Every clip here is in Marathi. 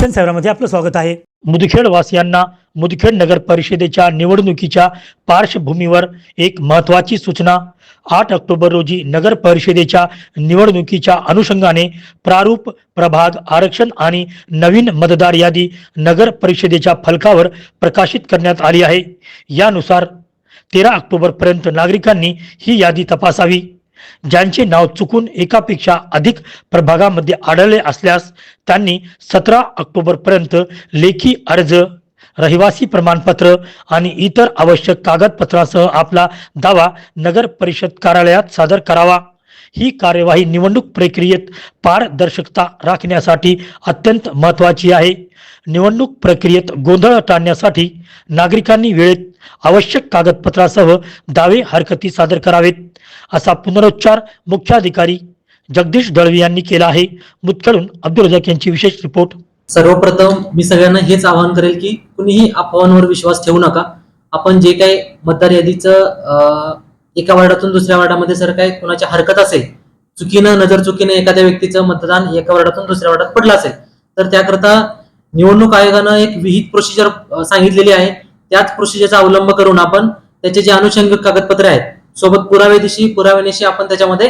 सन सेवरामध्ये आपलं स्वागत आहे. मुदखेड वासियांना मुदखेड नगर परिषदेच्या निवडणुकीच्या पार्श्वभूमीवर एक महत्वाची सूचना. आठ ऑक्टोबर रोजी नगर परिषदेच्या निवडणुकीच्या अनुषंगाने प्रारूप प्रभाग आरक्षण आणि नवीन मतदार यादी नगर परिषदेच्या फलकावर प्रकाशित करण्यात आली आहे. यानुसार तेरा ऑक्टोबर पर्यंत नागरिकांनी ही यादी तपासावी. ज्यांचे नाव चुकून एकापेक्षा अधिक प्रभागामध्ये आढळले असल्यास त्यांनी सतरा ऑक्टोबर पर्यंत लेखी अर्ज रहिवासी प्रमाणपत्र आणि इतर आवश्यक कागदपत्रासह आपला दावा नगर परिषद कार्यालयात सादर करावा. ही कार्यवाही निवडणूक प्रक्रियेत पारदर्शकता राखण्यासाठी अत्यंत महत्त्वाची आहे. निवडणूक प्रक्रियेत गोंधळ टाळण्यासाठी नागरिकांनी वेळेत आवश्यक कागदपत्रासह दावे हरकती सादर करावेत असा पुनरुच्चार मुख्याधिकारी जगदीश दळवी यांनी केला आहे. मुतखेडून अब्दुल रजाक यांची विशेष रिपोर्ट. सर्वप्रथम मी सगळ्यांना हेच आवाहन करेल की कुणीही अफवांवर विश्वास ठेवू नका. आपण जे काही मतदार यादीचं एका वार्डातून दुसऱ्या वार्डामध्ये जर काही कोणाची हरकत असेल चुकीनं नजर चुकीनं एखाद्या व्यक्तीचं मतदान एका वार्डातून दुसऱ्या वार्डात पडलं असेल तर त्याकरता निवडणूक आयोगानं एक विहित प्रोसिजर सांगितलेली आहे. त्याच प्रोसिजरचा अवलंब करून आपण त्याचे जे अनुषंगिक कागदपत्रे आहेत सोबत पुरावेदिशी पुराव्यानिशी आपण त्याच्यामध्ये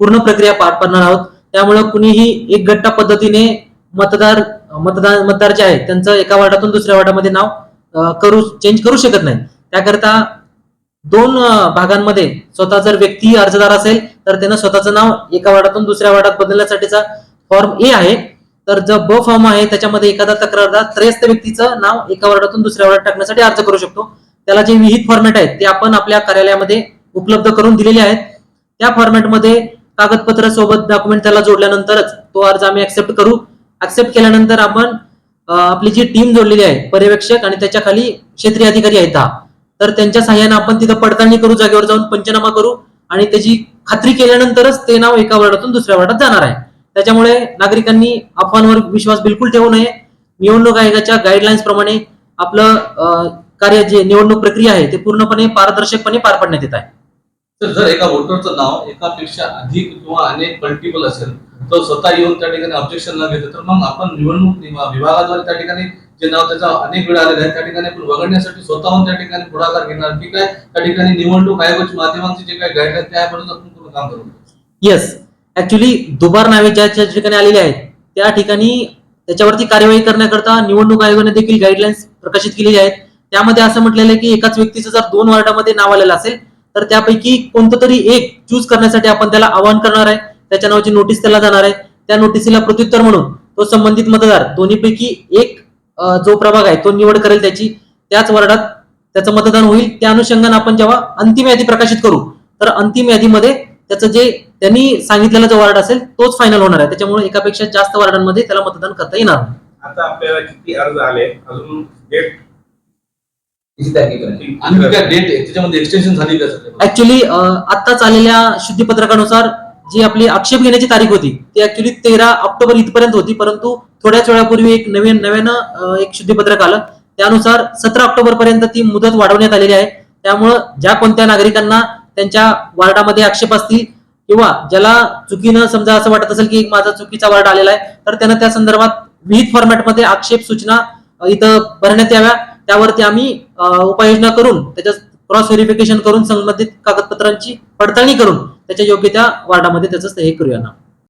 पूर्ण प्रक्रिया पार पाडणार आहोत. त्यामुळं कुणीही एक गट्टा पद्धतीने मतदार मतदार मतदार जे आहेत त्यांचं एका वार्डातून दुसऱ्या वार्डामध्ये नाव करू चेंज करू शकत नाही. त्याकरता दोन भागांमध्ये स्वतः जर व्यक्ती अर्जदार असेल तर त्यानं स्वतःचं नाव एका वार्डातून दुसऱ्या वार्डात बदलण्यासाठीचा फॉर्म ए आहे. तर जो ब फॉर्म आहे त्याच्यामध्ये एखादा तक्रारदार त्रयस्थ व्यक्तीचं नाव एका वार्डातून दुसऱ्या वार्डात टाकण्यासाठी अर्ज करू शकतो. त्याला जे विहित फॉर्मॅट आहेत ते आपण आपल्या कार्यालयामध्ये उपलब्ध करून दिलेले आहेत. त्या फॉर्मॅटमध्ये कागदपत्र सोबत डॉक्युमेंट त्याला जोडल्यानंतरच तो अर्ज आम्ही ऍक्सेप्ट करू. ऍक्सेप्ट केल्यानंतर आपण आपली जी टीम जोडलेली आहे पर्यवेक्षक आणि त्याच्याखाली क्षेत्रीय अधिकारी आहेत दहा. तर त्यांच्या सहाय्याने आपण तिथं पडताळणी करू जागेवर जाऊन पंचनामा करू आणि त्याची खात्री केल्यानंतरच ते नाव एका वर्डातून दुसऱ्या वार्डात जाणार आहे. त्याच्यामुळे नागरिकांनी अफवांवर विश्वास बिलकुल ठेवू नये. निवडणूक आयोगाच्या गाईडलाईन्स प्रमाणे आपलं कार्य जे निवडणूक प्रक्रिया आहे ते पूर्णपणे पारदर्शकपणे पार पाडण्यात येत आहे. तर जर एका वोटरचं नाव एकापेक्षा अधिक किंवा अनेक मल्टिपल असेल तर स्वतः येऊन त्या ठिकाणी ऑब्जेक्शन न घेतो तर मग आपण निवडणूक विभागाद्वारे त्या ठिकाणी जे नाव त्याचा अनेक वेळा आलेलं आहे त्या ठिकाणी आपण वगळण्यासाठी स्वतःहून त्या ठिकाणी पुढाकार घेणार. की काय त्या ठिकाणी निवडणूक आयोगाच्या माध्यमांचे जे काही गाईडलाईन त्यापर्यंत आपण पूर्ण काम करू. येस ऍक्च्युली दुबार नावे ज्या ज्या ठिकाणी आलेली आहेत त्या ठिकाणी त्याच्यावरती कार्यवाही करण्याकरता निवडणूक आयोगाने देखील गाईडलाईन्स प्रकाशित केलेली आहेत. त्यामध्ये असं म्हटलेलं आहे की एकाच व्यक्तीचं जर दोन वॉर्डामध्ये नाव आलेलं असेल तर त्यापैकी कोणतं तरी एक चूज करण्यासाठी आपण त्याला आवाहन करणार आहे. त्याच्या नावाची नोटीस त्याला जाणार आहे. त्या नोटिसीला प्रत्युत्तर म्हणून तो संबंधित मतदार दोन्हीपैकी एक जो प्रभाग आहे तो निवड करेल त्याची. त्याच वॉर्डात त्याचं मतदान होईल. त्या अनुषंगाने आपण जेव्हा अंतिम यादी प्रकाशित करू तर अंतिम यादीमध्ये त्याचं जे त्यांनी सांगितलेला जो वार्ड असेल तोच फायनल होणार आहे. त्याच्यामुळे एकापेक्षा जास्त वार्डांमध्ये त्याला मतदान करता येणार आता आपल्याला किती अर्ज आले? अजून डेट आणि काय डेट आहे त्याच्यामध्ये एक्सटेन्शन झाली का सर ऍक्च्युली आत्ताच आलेल्या शुद्धीपत्रकानुसार जी आपली आक्षेप घेण्याची तारीख होती ती ऍक्च्युली तेरा ऑक्टोबर इथपर्यंत होती. परंतु थोड्याच वेळापूर्वी एक नवीन नव्यानं एक शुद्धीपत्रक आलं. त्यानुसार सतरा ऑक्टोबर पर्यंत ती मुदत वाढवण्यात आलेली आहे. त्यामुळं ज्या कोणत्या नागरिकांना त्यांच्या वार्डामध्ये आक्षेप असतील किंवा ज्याला चुकीनं समजा असं वाटत असेल की माझा चुकीचा वार्ड आलेला आहे तर त्यानं त्या संदर्भात विविध फॉर्मॅटमध्ये आक्षेप सूचना इथं भरण्यात याव्या. त्यावरती आम्ही उपाययोजना करून त्याच्या क्रॉस व्हेरिफिकेशन करून संबंधित कागदपत्रांची पडताळणी करून त्याच्या योग्य त्या वार्डामध्ये त्याचं हे करूया ना.